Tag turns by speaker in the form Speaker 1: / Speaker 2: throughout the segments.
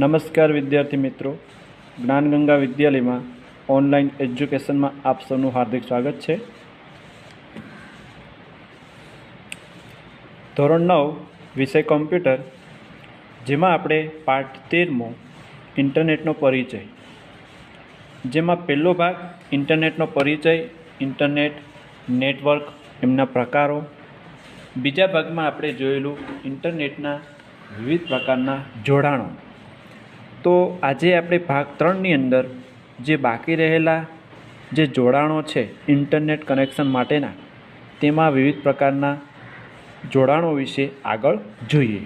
Speaker 1: નમસ્કાર વિદ્યાર્થી મિત્રો. જ્ઞાનગંગા વિદ્યાલયમાં ઓનલાઈન એજ્યુકેશનમાં આપ સૌનું હાર્દિક સ્વાગત છે. ધોરણ નવ, વિષય કોમ્પ્યુટર, જેમાં આપણે પાઠ તેરમો, ઇન્ટરનેટનો પરિચય. જેમાં પહેલો ભાગ, ઇન્ટરનેટનો પરિચય, ઇન્ટરનેટ, નેટવર્ક, એમના પ્રકારો. બીજા ભાગમાં આપણે જોયેલું ઇન્ટરનેટના વિવિધ પ્રકારના જોડાણો. તો આજે આપણે ભાગ ત્રણની અંદર જે બાકી રહેલા જે જોડાણો છે ઇન્ટરનેટ કનેક્શન માટેના, તેમાં વિવિધ પ્રકારના જોડાણો વિશે આગળ જોઈએ.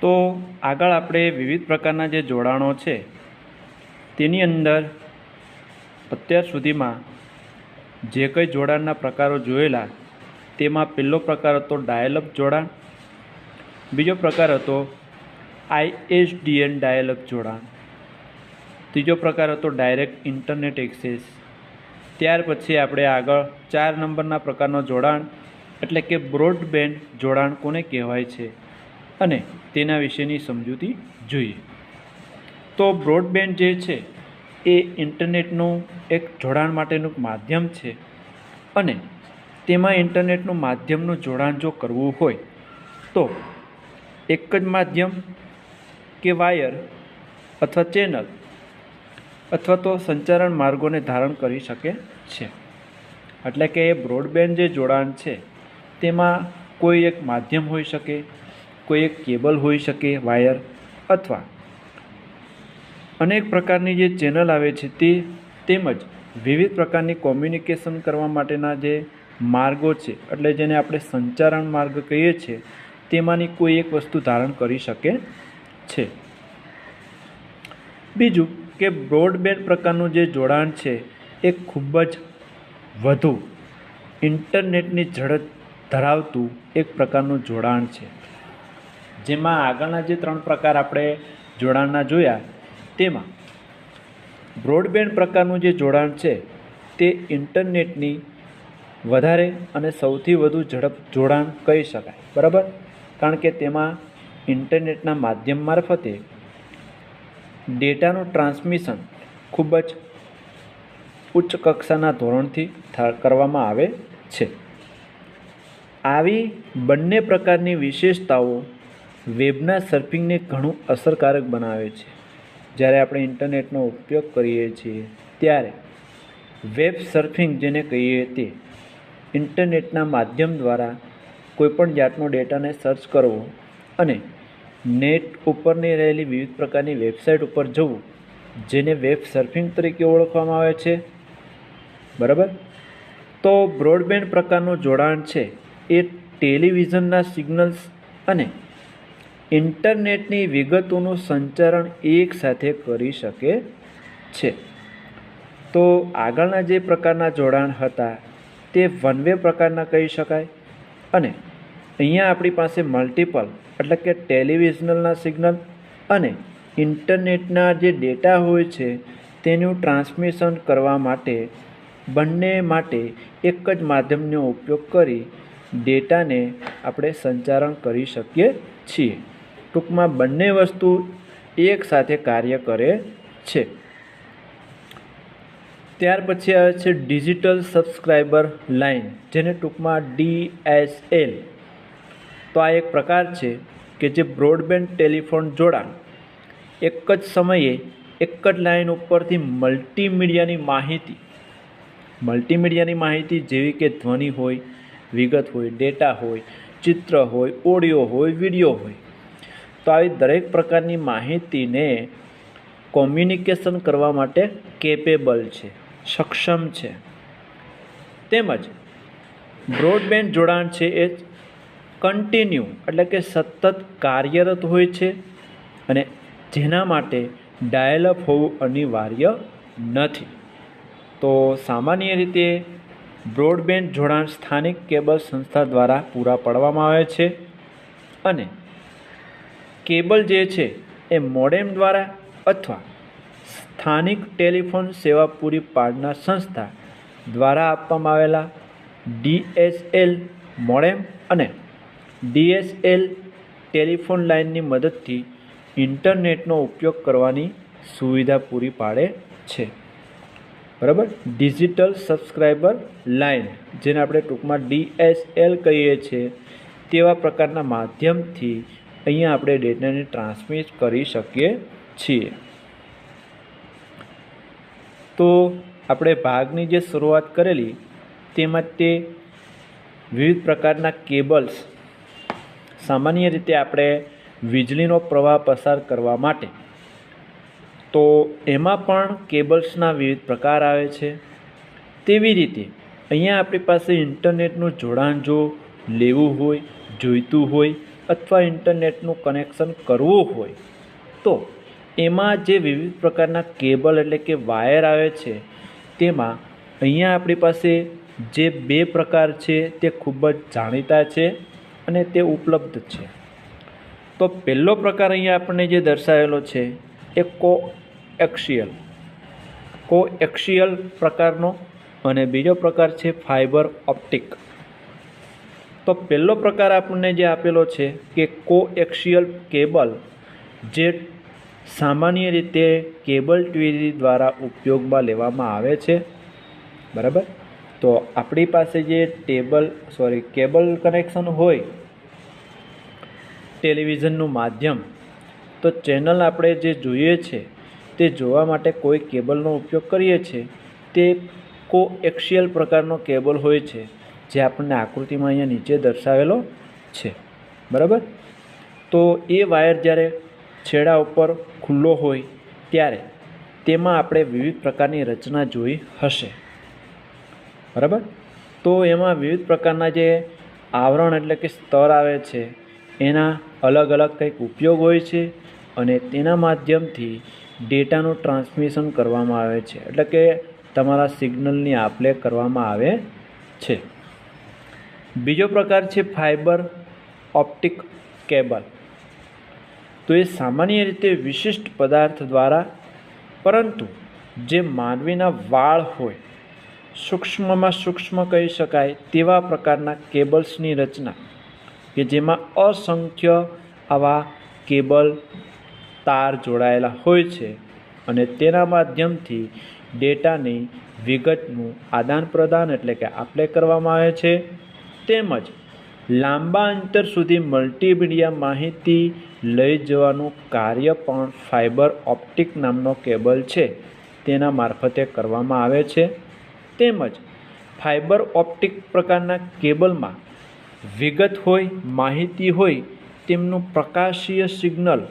Speaker 1: તો આગળ આપણે વિવિધ પ્રકારના જે જોડાણો છે, તેની અંદર અત્યાર સુધીમાં જે કંઈ જોડાણના પ્રકારો જોયેલા, તેમાં પહેલો પ્રકાર હતો ડાયલઅપ જોડાણ બીજો પ્રકાર હતો આઈએસડીએન ડાયલઅપ જોડાણ. ત્રીજો પ્રકાર હતો ડાયરેક્ટ ઇન્ટરનેટ એક્સેસ ત્યાર પછી આપણે આગળ ચાર નંબરના પ્રકારનો જોડાણ, એટલે કે બ્રોડબેન્ડ જોડાણ કોને કહેવાય છે અને તેના વિશેની સમજૂતી જોઈએ. તો બ્રોડબેન્ડ જે છે, એ ઇન્ટરનેટનું એક જોડાણ માટેનું માધ્યમ છે અને તેમાં ઇન્ટરનેટનું માધ્યમનું જોડાણ જો કરવું હોય, તો એક જ માધ્યમ કે વાયર અથવા ચેનલ અથવા તો સંચારણ માર્ગોને ધારણ કરી શકે છે. એટલે કે એ બ્રોડબેન્ડ જે જોડાણ છે, તેમાં કોઈ એક માધ્યમ હોઈ શકે, કોઈ એક કેબલ હોઈ શકે, વાયર અથવા અનેક પ્રકારની જે ચેનલ આવે છે તે તેમજ વિવિધ પ્રકારની કોમ્યુનિકેશન કરવા માટેના જે માર્ગો છે, એટલે જેને આપણે સંચારણ માર્ગ કહીએ છીએ તેમાંની કોઈ એક વસ્તુ ધારણ કરી શકે છે. બીજું કે બ્રોડબેન્ડ પ્રકારનું જે જોડાણ છે એ ખૂબ જ વધુ ઇન્ટરનેટની ઝડપ ધરાવતું એક પ્રકારનું જોડાણ છે. જેમાં આગળના જે ત્રણ પ્રકાર આપણે જોડાણના જોયા, તેમાં બ્રોડબેન્ડ પ્રકારનું જે જોડાણ છે તે ઇન્ટરનેટની વધારે અને સૌથી વધુ ઝડપ જોડાણ કહી શકાય. બરાબર? કારણ કે તેમાં ઇન્ટરનેટના માધ્યમ મારફતે ડેટાનું ટ્રાન્સમિશન ખૂબ જ ઉચ્ચ કક્ષાના ધોરણથી કરવામાં આવે છે. આવી બંને પ્રકારની વિશેષતાઓ વેબના સર્ફિંગને ઘણું અસરકારક બનાવે છે. જ્યારે આપણે ઇન્ટરનેટનો ઉપયોગ કરીએ છીએ, ત્યારે વેબ સર્ફિંગ જેને કહીએ તે ઇન્ટરનેટના માધ્યમ દ્વારા કોઈપણ જાતનો ડેટાને સર્ચ કરવો અને નેટ ઉપરની રહેલી વિવિધ પ્રકારની વેબસાઇટ ઉપર જવું, જેને વેબ સર્ફિંગ તરીકે ઓળખવામાં આવે છે. બરાબર? તો બ્રોડબેન્ડ પ્રકારનું જોડાણ છે એ ટેલિવિઝનના સિગ્નલ્સ અને ઇન્ટરનેટની વિગતોનું સંચારણ એકસાથે કરી શકે છે. તો આગળના જે પ્રકારના જોડાણ હતા તે વન વે પ્રકારના કહી શકાય. અને અહીંયા આપણી પાસે મલ્ટિપલ એટલે કે ટેલિવિઝનલના સિગ્નલ અને ઇન્ટરનેટના જે ડેટા હોય છે તેનું ટ્રાન્સમિશન કરવા માટે બંને માટે એક જ માધ્યમનો ઉપયોગ કરી ડેટાને આપણે સંચારણ કરી શકીએ છીએ. ટૂંકમાં બંને વસ્તુ એકસાથે કાર્ય કરે છે. ત્યાર પછી આવે છે ડિજિટલ સબસ્ક્રાઈબર લાઇન, જેને ટૂંકમાં ડીએસએલ તો આ એક પ્રકાર છે કે જે બ્રોડબેન્ડ ટેલિફોન જોડાણ. એક જ સમયે એક જ લાઇન ઉપરથી મલ્ટીમીડિયાની માહિતી મલ્ટીમીડિયાની માહિતી જેવી કે ધ્વનિ હોય, વિગત હોય, ડેટા હોય, ચિત્ર હોય, ઓડિયો હોય, વીડિયો હોય. તો આવી દરેક પ્રકારની માહિતીને કોમ્યુનિકેશન કરવા માટે કેપેબલ છે. સક્ષમ છે. તેમજ બ્રોડબેન્ડ જોડાણ છે એ કન્ટિન્યુ એટલે કે સતત કાર્યરત હોય છે અને જેના માટે ડાયલઅપ હોવું અનિવાર્ય નથી. તો સામાન્ય રીતે બ્રોડબેન્ડ જોડાણ સ્થાનિક કેબલ સંસ્થા દ્વારા પૂરા પાડવામાં આવે છે અને કેબલ જે છે એ મોડેમ દ્વારા અથવા સ્થાનિક ટેલિફોન સેવા પૂરી પાડનાર સંસ્થા દ્વારા આપવામાં આવેલા ડીએસએલ મોડેમ અને ડીએસએલ ટેલિફોન લાઇનની મદદથી ઇન્ટરનેટનો ઉપયોગ કરવાની સુવિધા પૂરી પાડે છે. બરાબર? ડિજિટલ સબસ્ક્રાઈબર લાઇન, જેને આપણે ટૂંકમાં ડીએસએલ કહીએ છીએ, તેવા પ્રકારના માધ્યમથી અહીંયા આપણે ડેટાને ટ્રાન્સમિટ કરી શકીએ છીએ. તો આપણે ભાગની જે શરૂઆત કરેલી, તેમાં તે વિવિધ પ્રકારના કેબલ્સ સામાન્ય રીતે આપણે વીજળીનો પ્રવાહ પસાર કરવા માટે. તો એમાં પણ કેબલ્સના વિવિધ પ્રકાર આવે છે. તેવી રીતે અહીંયા આપણી પાસે ઇન્ટરનેટનું જોડાણ જો લેવું હોય, જોઈતું હોય અથવા ઇન્ટરનેટનું કનેક્શન કરવું હોય, તો એમાં જે વિવિધ પ્રકારના કેબલ એટલે કે વાયર આવે છે, તેમાં અહીંયા આપણી પાસે જે બે પ્રકાર છે તે ખૂબ જ જાણીતા છે અને તે ઉપલબ્ધ છે. તો પહેલો પ્રકાર અહીંયા આપણને જે દર્શાવેલો છે એ કો એક્શિયલ કો એક્શિયલ પ્રકારનો અને બીજો પ્રકાર છે ફાઇબર ઓપ્ટિક. તો પહેલો પ્રકાર આપણને જે આપેલો છે કે કો એક્શિયલ કેબલ જે સામાન્ય રીતે કેબલ ટીવી દ્વારા ઉપયોગમાં લેવામાં આવે છે. બરાબર? તો આપણી પાસે જે ટેબલ, સોરી, કેબલ કનેક્શન હોય, ટેલિવિઝનનું માધ્યમ, તો ચેનલ આપણે જે જોઈએ છે, તે જોવા માટે કોઈ કેબલનો ઉપયોગ કરીએ છીએ તે કો એક્શિયલ પ્રકારનો કેબલ હોય છે, જે આપણને આકૃતિમાં અહીંયા નીચે દર્શાવેલો છે. બરાબર? તો એ વાયર જ્યારે છેડા ઉપર ખુલ્લો હોય ત્યારે તેમાં આપણે વિવિધ પ્રકારની રચના જોઈ હશે. બરાબર? તો એમાં વિવિધ પ્રકારના જે આવરણ એટલે કે સ્તર આવે છે, એના અલગ અલગ કંઈક ઉપયોગ હોય છે અને તેના માધ્યમથી ડેટાનું ટ્રાન્સમિશન કરવામાં આવે છે. એટલે કે તમારા સિગ્નલની આપલે કરવામાં આવે છે. બીજો પ્રકાર છે ફાઇબર ઓપ્ટિક કેબલ. તો એ સામાન્ય રીતે વિશિષ્ટ પદાર્થ દ્વારા, પરંતુ જે માનવીના વાળ હોય, સૂક્ષ્મમાં સૂક્ષ્મ કહી શકાય તેવા પ્રકારના કેબલ્સની રચના, કે જેમાં અસંખ્ય આવા કેબલ, તાર જોડાયેલા હોય છે અને તેના માધ્યમથી ડેટાની વિગતનું આદાન પ્રદાન એટલે કે આપલે કરવામાં આવે છે. તેમજ લાંબા અંતર સુધી મલ્ટીમીડિયા માહિતી લઈ જવાનું કાર્ય પણ ફાઇબર ઓપ્ટિક નામનો કેબલ છે. તેના મારફતે કરવામાં આવે છે. તેમજ ફાઇબર ઓપ્ટિક પ્રકારના કેબલમાં વિગત હોય, માહિતી હોય, તેમનું પ્રકાશીય સિગ્નલ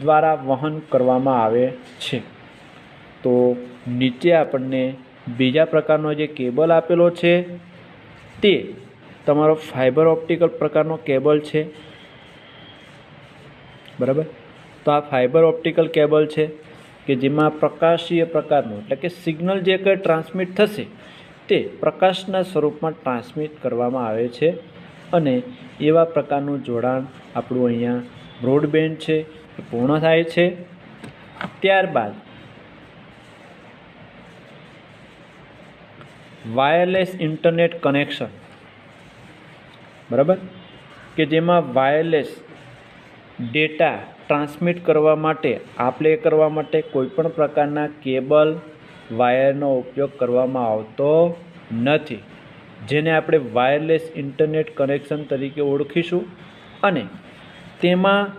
Speaker 1: દ્વારા વહન કરવામાં આવે છે. તો નીચે આપણને બીજા પ્રકારનો જે કેબલ આપેલો છે તે તમારો ફાઇબર ઓપ્ટિકલ પ્રકારનો કેબલ છે. બરાબર? તો આ ફાઇબર ઓપ્ટિકલ કેબલ છે કે જેમાં પ્રકાશીય પ્રકારનું, એટલે કે સિગ્નલ જે કંઈ ટ્રાન્સમિટ થશે, તે પ્રકાશના સ્વરૂપમાં ટ્રાન્સમિટ કરવામાં આવે છે અને એવા પ્રકારનું જોડાણ આપણું અહીંયા બ્રોડબેન્ડ છે એ પૂર્ણ થાય છે. ત્યારબાદ વાયરલેસ ઇન્ટરનેટ કનેક્શન બરાબર? કે જેમાં વાયરલેસ ડેટા ટ્રાન્સમિટ કરવા માટે, આપલે કરવા માટે કોઈપણ પ્રકારના કેબલ, વાયરનો ઉપયોગ કરવામાં આવતો નથી, જેને આપણે વાયરલેસ ઇન્ટરનેટ કનેક્શન તરીકે ઓળખીશું અને તેમાં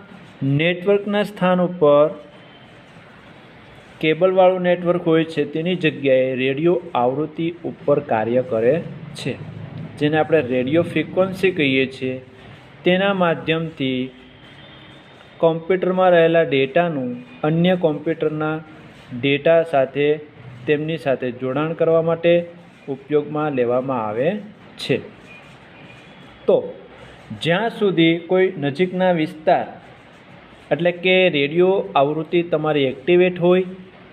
Speaker 1: નેટવર્કના સ્થાન ઉપર કેબલવાળું નેટવર્ક હોય છે, તેની જગ્યાએ રેડિયો આવૃત્તિ ઉપર કાર્ય કરે છે, જેને આપણે રેડિયો ફ્રિકવન્સી કહીએ છીએ. તેના માધ્યમથી કોમ્પ્યુટરમાં રહેલા ડેટાનું અન્ય કોમ્પ્યુટરના ડેટા સાથે તેમની સાથે જોડાણ કરવા માટે ઉપયોગમાં લેવામાં આવે છે. તો, જ્યાં સુધી કોઈ નજીકના વિસ્તાર, એટલે કે રેડિયો આવૃત્તિ તમારી એક્ટિવેટ હોય,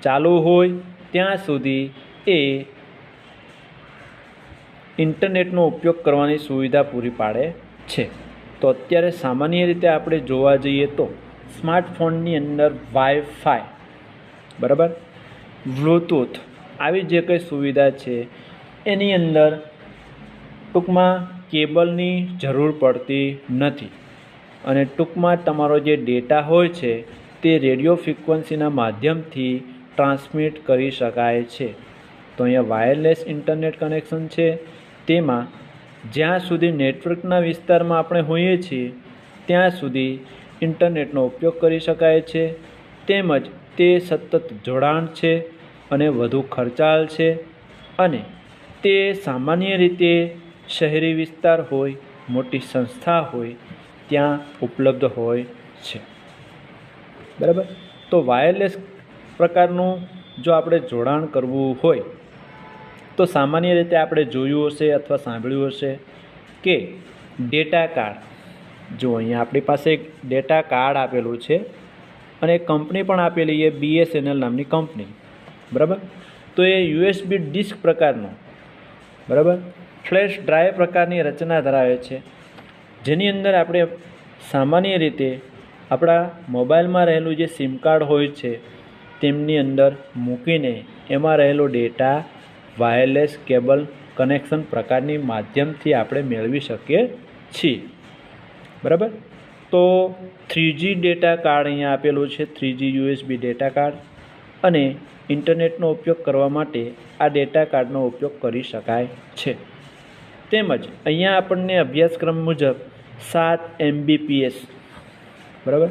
Speaker 1: ચાલુ હોય, ત્યાં સુધી એ ઇન્ટરનેટનો ઉપયોગ કરવાની સુવિધા પૂરી પાડે છે. તો અત્યારે સામાન્ય રીતે આપણે જોવા જઈએ તો સ્માર્ટફોનની અંદર વાઈફાઈ બરાબર? બ્લૂટૂથ આવી જે કંઈ સુવિધા છે, એની અંદર ટૂંકમાં કેબલની જરૂર પડતી નથી. અને ટૂંકમાં તમારો જે ડેટા હોય છે, તે રેડિયો ફ્રિકવન્સીના માધ્યમથી ટ્રાન્સમિટ કરી શકાય છે. તો અહીંયા વાયરલેસ ઇન્ટરનેટ કનેક્શન છે, તેમાં જ્યાં સુધી નેટવર્કના વિસ્તારમાં આપણે હોઈએ છીએ, ત્યાં સુધી ઇન્ટરનેટનો ઉપયોગ કરી શકાય છે. તેમજ તે સતત જોડાણ છે અને વધુ ખર્ચાળ છે અને તે સામાન્ય રીતે શહેરી વિસ્તાર હોય, મોટી સંસ્થા હોય, ત્યાં ઉપલબ્ધ હોય છે. બરાબર? તો વાયરલેસ પ્રકારનું જો આપણે જોડાણ કરવું હોય તો સામાન્ય રીતે આપણે જોયું હશે અથવા સાંભળ્યું હશે કે ડેટા કાર્ડ, જો અહીંયા આપણી પાસે એક ડેટા કાર્ડ આપેલું છે અને કંપની પણ આપેલી એ બીએસએનએલ નામની કંપની. બરાબર? તો એ યુએસબી ડિસ્ક પ્રકારનું, બરાબર? ફ્લેશ ડ્રાઈવ પ્રકારની રચના ધરાવે છે. જેની અંદર આપણે સામાન્ય રીતે આપણા મોબાઈલમાં રહેલું જે સિમ કાર્ડ હોય છે, તેમની અંદર મૂકીને એમાં રહેલો ડેટા વાયરલેસ કેબલ કનેક્શન પ્રકારની માધ્યમથી આપણે મેળવી શકીએ છીએ. બરાબર? તો થ્રીજી ડેટા કાર્ડ અહીંયા આપેલું છે થ્રીજી યુએસબી ડેટા કાર્ડ. અને ઇન્ટરનેટનો ઉપયોગ કરવા માટે આ ડેટા કાર્ડનો ઉપયોગ કરી શકાય છે. તેમજ અહીંયા આપણને અભ્યાસક્રમ મુજબ સાત એમબીપીએસ, બરાબર?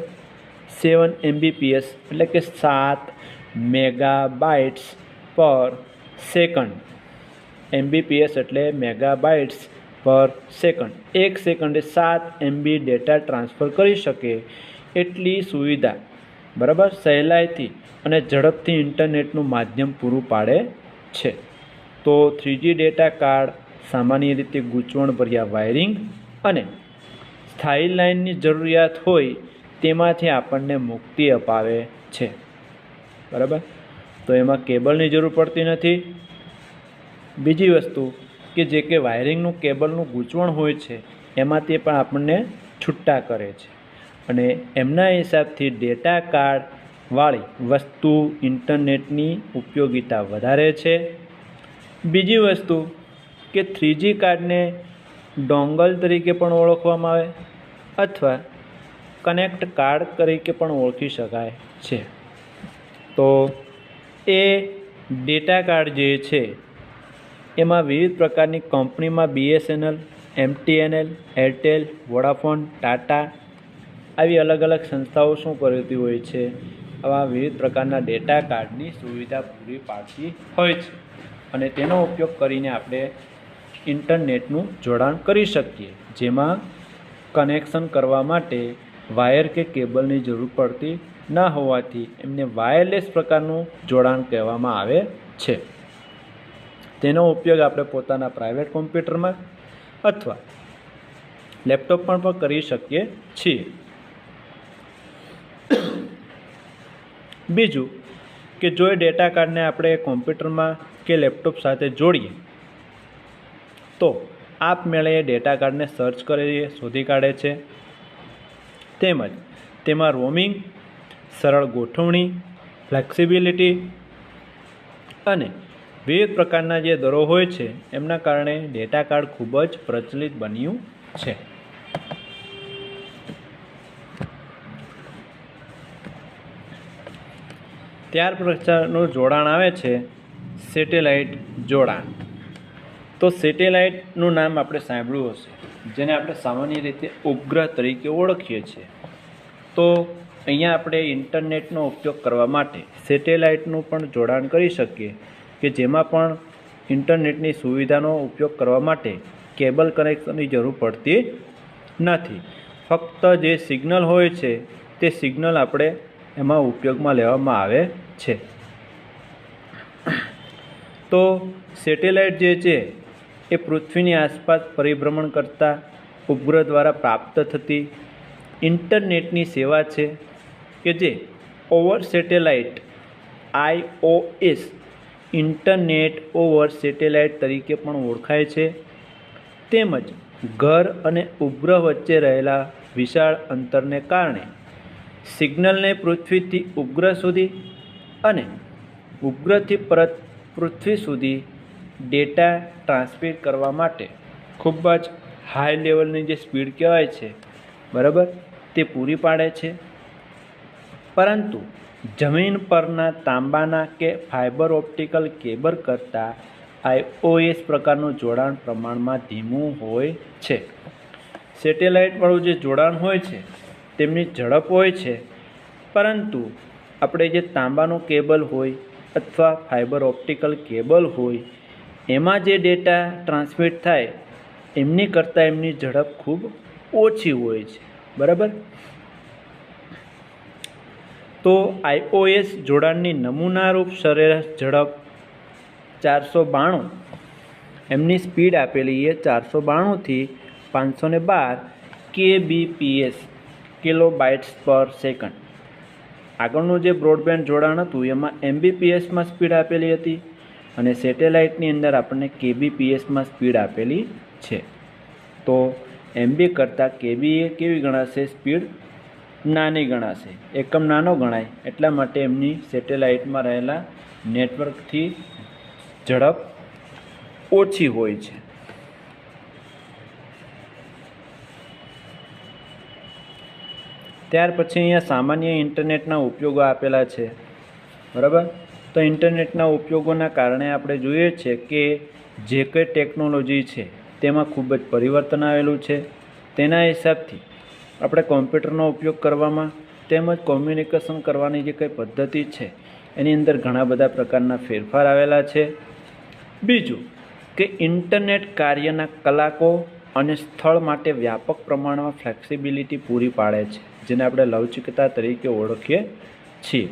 Speaker 1: સેવન એમબીપીએસ, એટલે કે સાત mega bytes per second Mbps એટલે મેગા બાઇટ્સ પર સેકન્ડ એક સેકન્ડે સાત એમબી ડેટા ટ્રાન્સફર કરી શકે એટલી સુવિધા. બરાબર? સહેલાઈથી અને ઝડપથી ઇન્ટરનેટનું માધ્યમ પૂરું પાડે છે. તો થ્રીજી ડેટા કાર્ડ સામાન્ય રીતે ગૂંચવણભર્યા વાયરિંગ અને સ્થાયી લાઇનની જરૂરિયાત હોય તેમાંથી આપણને મુક્તિ અપાવે છે. બરાબર? તો એમાં કેબલની જરૂર પડતી નથી. બીજી વસ્તુ કે જે કે વાયરિંગનું કેબલનું ગૂંચવણ હોય છે, એમાં તે પણ આપણને છૂટા કરે છે. અને એમના હિસાબથી ડેટા કાર્ડવાળી વસ્તુ ઇન્ટરનેટની ઉપયોગિતા વધારે છે. બીજી વસ્તુ કે થ્રીજી કાર્ડને ડોંગલ તરીકે પણ ઓળખવામાં આવે અથવા કનેક્ટ કાર્ડ તરીકે પણ ઓળખી શકાય છે. તો એ ડેટા કાર્ડ જે છે, એમાં વિવિધ પ્રકારની કંપનીમાં BSNL MTNL Airtel Vodafone Tata આવી અલગ અલગ સંસ્થાઓ શું કરતી હોય છે? આવા વિવિધ પ્રકારના ડેટા કાર્ડની સુવિધા પૂરી પાડતી હોય છે. અને તેનો ઉપયોગ કરીને આપણે ઇન્ટરનેટનું જોડાણ કરી શકીએ, જેમાં કનેક્શન કરવા માટે વાયર કે કેબલની જરૂર પડતી ન હોવાથી એમને વાયરલેસ પ્રકારનું જોડાણ કહેવામાં આવે છે. તેનો ઉપયોગ આપણે પોતાના પ્રાઇવેટ કોમ્પ્યુટરમાં અથવા લેપટોપમાં પણ કરી શકીએ છીએ. બીજું કે જો એ ડેટા કાર્ડને આપણે કોમ્પ્યુટરમાં કે લેપટોપ સાથે જોડીએ, તો આપમેળે એ ડેટા કાર્ડને સર્ચ કરી, શોધી કાઢે છે. તેમજ તેમાં રોમિંગ સરળ ગોઠવણી ફ્લેક્સિબિલિટી અને વિવિધ પ્રકારના જે દરો હોય છે, એમના કારણે ડેટા કાર્ડ ખૂબ જ પ્રચલિત બન્યું છે. ત્યાર પ્રકારનું જોડાણ આવે છે સેટેલાઇટ જોડાણ. તો સેટેલાઇટનું નામ આપણે સાંભળ્યું હશે, જેને આપણે સામાન્ય રીતે ઉપગ્રહ તરીકે ઓળખીએ છીએ. તો અહીંયા આપણે ઇન્ટરનેટનો ઉપયોગ કરવા માટે સેટેલાઇટનું પણ જોડાણ કરી શકીએ કે જેમાં પણ ઇન્ટરનેટની સુવિધાનો ઉપયોગ કરવા માટે કેબલ કનેક્શનની જરૂર પડતી નથી. ફક્ત જે સિગ્નલ હોય છે, તે સિગ્નલ આપણે એમાં ઉપયોગમાં લેવામાં આવે છે. તો સેટેલાઇટ જે છે, એ પૃથ્વીની આસપાસ પરિભ્રમણ કરતા ઉપગ્રહ દ્વારા પ્રાપ્ત થતી ઇન્ટરનેટની સેવા છે. કે જે over satellite IOS internet over satellite તરીકે પણ ઓળખાય છે. તેમજ ઘર અને ઉપગ્રહ વચ્ચે રહેલા વિશાળ અંતરને કારણે સિગ્નલને પૃથ્વીથી ઉપગ્રહ સુધી અને ઉપગ્રહથી પરત પૃથ્વી સુધી ડેટા ટ્રાન્સમિટ કરવા માટે ખૂબ જ હાઈ લેવલની જે સ્પીડ કહેવાય છે, બરાબર? તે પૂરી પાડે છે. પરંતુ જમીન પરના તાંબાના કે ફાઇબર ઓપ્ટિકલ કેબલ કરતાં આઈઓએસ પ્રકારનું જોડાણ પ્રમાણમાં ધીમું હોય છે. સેટેલાઇટવાળું જે જોડાણ હોય છે, તેમની ઝડપ હોય છે, પરંતુ આપણે જે તાંબાનું કેબલ હોય અથવા ફાઇબર ઓપ્ટિકલ કેબલ હોય, એમાં જે ડેટા ટ્રાન્સમિટ થાય, એમની કરતાં એમની ઝડપ ખૂબ ઓછી હોય છે. બરાબર? તો આઈઓએસ જોડાણની નમૂનારૂપ સરેરાશ ઝડપ ચારસો બાણું. એમની સ્પીડ આપેલી એ ચારસો બાણુંથી પાંચસો ને બાર kbps kilo bytes per second. આગળનું જે બ્રોડબેન્ડ જોડાણ હતું, એમાં એમબીપીએસમાં સ્પીડ આપેલી હતી અને સેટેલાઇટની અંદર આપણને કેબીપીએસમાં સ્પીડ આપેલી છે. તો એમબી કરતાં કેબી એ કેવી ગણાશે સ્પીડ? નાની ગણાશે. એકમ નાનો ગણાય. એટલા માટે એમની સેટેલાઇટમાં રહેલા નેટવર્કથી ઝડપ ઓછી હોય છે. ત્યાર પછી અહીંયા સામાન્ય ઇન્ટરનેટના ઉપયોગો આપેલા છે. બરાબર? તો ઇન્ટરનેટના ઉપયોગોના કારણે આપણે જોઈએ છે કે જે કંઈ ટેકનોલોજી છે તેમાં ખૂબ જ પરિવર્તન આવેલું છે. તેના હિસાબથી આપણે કોમ્પ્યુટરનો ઉપયોગ કરવામાં તેમજ કોમ્યુનિકેશન કરવાની જે કંઈ પદ્ધતિ છે, એની અંદર ઘણા બધા પ્રકારના ફેરફાર આવેલા છે. બીજું કે ઇન્ટરનેટ કાર્યના કલાકો અને સ્થળ માટે વ્યાપક પ્રમાણમાં ફ્લેક્સિબિલિટી પૂરી પાડે છે, જેને આપણે લવચિકતા તરીકે ઓળખીએ છીએ.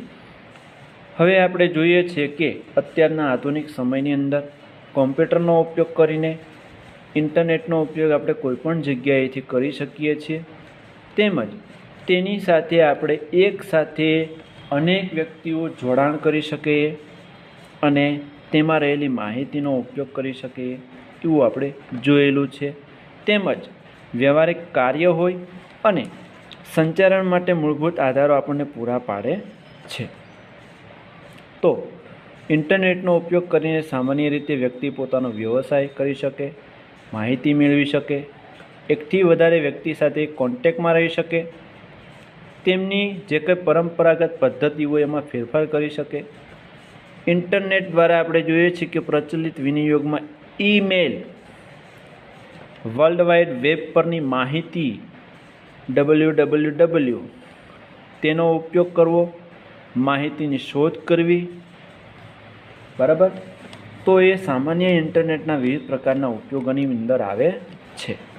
Speaker 1: હવે આપણે જોઈએ છીએ કે અત્યારના આધુનિક સમયની અંદર કોમ્પ્યુટરનો ઉપયોગ કરીને ઇન્ટરનેટનો ઉપયોગ આપણે કોઈપણ જગ્યાએથી કરી શકીએ છીએ. તેમજ તેની સાથે આપણે એક સાથે અનેક વ્યક્તિઓ જોડાણ કરી શકીએ અને તેમાં રહેલી માહિતીનો ઉપયોગ કરી શકીએ એવું આપણે જોયેલું છે. તેમજ વ્યવહારિક કાર્ય હોય અને સંચારણ માટે મૂળભૂત આધારો આપણને પૂરા પાડે છે. તો ઇન્ટરનેટનો ઉપયોગ કરીને સામાન્ય રીતે વ્યક્તિ પોતાનો વ્યવસાય કરી શકે, માહિતી મેળવી શકે એકથી વધારે વ્યક્તિ સાથે કોન્ટેક્ટમાં રહી શકે. તેમની જે કંઈ પરંપરાગત પદ્ધતિ હોય એમાં ફેરફાર કરી શકે. ઇન્ટરનેટ દ્વારા આપણે જોઈએ છીએ કે પ્રચલિત વિનિયોગમાં ઈમેલ વર્લ્ડ વાઇડ વેબ પરની માહિતી ડબલ્યુ ડબલ્યુ ડબલ્યુ તેનો ઉપયોગ કરવો, માહિતીની શોધ કરવી, બરાબર? તો એ સામાન્ય ઇન્ટરનેટના વિવિધ પ્રકારના ઉપયોગોની અંદર આવે છે.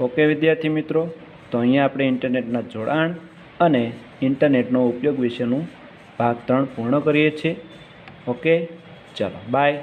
Speaker 1: ઓકે વિદ્યાર્થી મિત્રો, તો અહીંયા આપણે ઇન્ટરનેટના જોડાણ અને ઇન્ટરનેટનો ઉપયોગ વિશેનું ભાગ ત્રણ પૂર્ણ કરીએ છીએ. ઓકે, ચાલો બાય